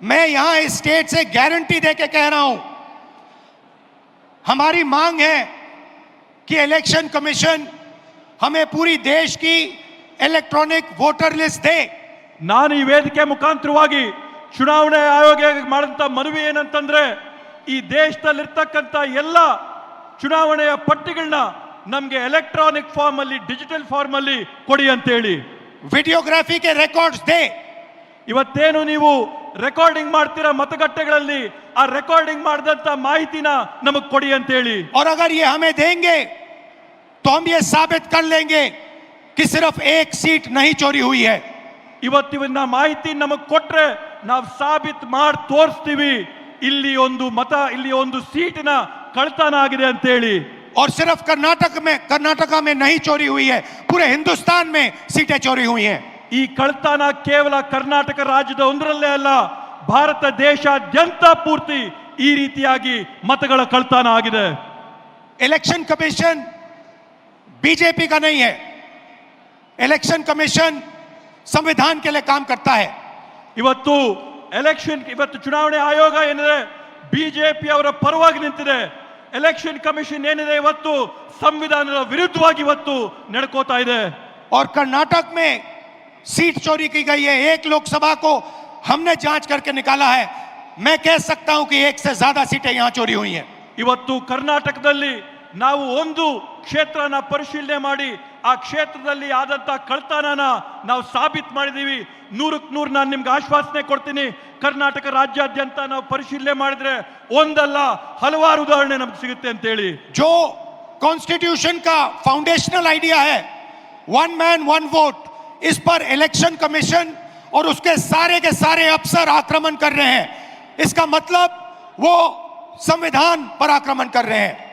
मैं यहां इस स्टेट से गारंटी दे के कह रहा हूं हमारी मांग है कि इलेक्शन कमीशन हमें पूरी देश की इलेक्ट्रॉनिक वोटर लिस्ट दे ನಾನು ಈ ವೇದಿಕೆ ಮುಖಾಂತರವಾಗಿ ಚುನಾವಣೆ ಆಯೋಗ ಮಾಡಿದಂತ ಮನವಿ ಏನಂತಂದ್ರೆ ಈ ದೇಶದಲ್ಲಿರ್ತಕ್ಕಂಥ ಎಲ್ಲ ಚುನಾವಣೆಯ ಪಟ್ಟಿಗಳನ್ನ ನಮ್ಗೆ ಎಲೆಕ್ಟ್ರಾನಿಕ್ ಫಾರ್ಮ್ ಅಲ್ಲಿ ಡಿಜಿಟಲ್ ಫಾರ್ಮ್ ಅಲ್ಲಿ ಕೊಡಿ ಅಂತ ಹೇಳಿ वीडियोग्राफी के रिकॉर्ड्स दे ಇವತ್ತೇನು ನೀವು ರೆಕಾರ್ಡಿಂಗ್ ಮಾಡ್ತೀರಾ ಮತಗಟ್ಟೆಗಳಲ್ಲಿ ಆ ರೆಕಾರ್ಡಿಂಗ್ ಮಾಡಿದಂತ ಮಾಹಿತಿನ ನಮಗ್ ಕೊಡಿ ಅಂತ ಹೇಳಿ और अगर ये हमें देंगे तो हम ये साबित कर लेंगे कि सिर्फ एक सीट नहीं चोरी हुई है ಇವತ್ತಿನ ಮಾಹಿತಿ ನಮಗ್ ಕೊಟ್ರೆ ನಾವು ಸಾಬೀತ್ ಮಾಡಿ ತೋರಿಸ್ತೀವಿ ಇಲ್ಲಿ ಒಂದು ಮತ ಇಲ್ಲಿ ಒಂದು ಸೀಟಿನ ಕಳ್ತನ ಆಗಿದೆ ಅಂತ ಹೇಳಿ और सिर्फ कर्नाटक में कर्नाटका में नहीं चोरी हुई है पूरे हिंदुस्तान में सीटें चोरी हुई हैं ಈ ಕಳ್ತನ ಕೇವಲ ಕರ್ನಾಟಕ ರಾಜ್ಯದ ಒಂದರಲ್ಲೇ ಅಲ್ಲ ಭಾರತ ದೇಶಾದ್ಯಂತ ಪೂರ್ತಿ ಈ ರೀತಿಯಾಗಿ ಮತಗಳ ಕಳ್ತನ ಆಗಿದೆ इलेक्शन कमीशन बीजेपी का नहीं है इलेक्शन कमीशन संविधान के लिए काम करता है ಇವತ್ತು ಎಲೆಕ್ಷನ್ ಇವತ್ತು ಚುನಾವಣೆ ಆಯೋಗ ಏನಿದೆ ಬಿಜೆಪಿ ಅವರ ಪರವಾಗಿ ನಿಂತಿದೆ ಎಲೆಕ್ಷನ್ ಕಮಿಷನ್ ಏನಿದೆ ಇವತ್ತು ಸಂವಿಧಾನದ ವಿರುದ್ಧವಾಗಿ ಇವತ್ತು ನಡ್ಕೋತಾ ಇದೆ और कर्नाटक में सीट चोरी की गई है एक लोकसभा को हमने जांच करके निकाला है मैं कह सकता हूं कि एक से ज्यादा सीटें यहां चोरी हुई हैं ಇವತ್ತು ಕರ್ನಾಟಕದಲ್ಲಿ ನಾವು ಒಂದು ಕ್ಷೇತ್ರನ ಪರಿಶೀಲನೆ ಮಾಡಿ ಆ ಕ್ಷೇತ್ರದಲ್ಲಿ ಆದಂತ ಕಳ್ತನನ ನಾವು ಸಾಬೀತ್ ಮಾಡಿದೀವಿ ನೂರಕ್ಕೆ ನೂರು ನಾನು ನಿಮ್ಗೆ ಆಶ್ವಾಸನೆ ಕೊಡ್ತೀನಿ ಕರ್ನಾಟಕ ರಾಜ್ಯಾದ್ಯಂತ ನಾವು ಪರಿಶೀಲನೆ ಮಾಡಿದ್ರೆ ಒಂದಲ್ಲ ಹಲವಾರು ಉದಾಹರಣೆ ನಮ್ಗೆ ಸಿಗುತ್ತೆ ಅಂತೇಳಿ जो कॉन्स्टिट्यूशन का फाउंडेशनल आइडिया है वन मैन वन वोट इस पर इलेक्शन कमीशन और उसके सारे के सारे अफसर आक्रमण कर रहे हैं। इसका मतलब वो संविधान पर आक्रमण कर रहे हैं।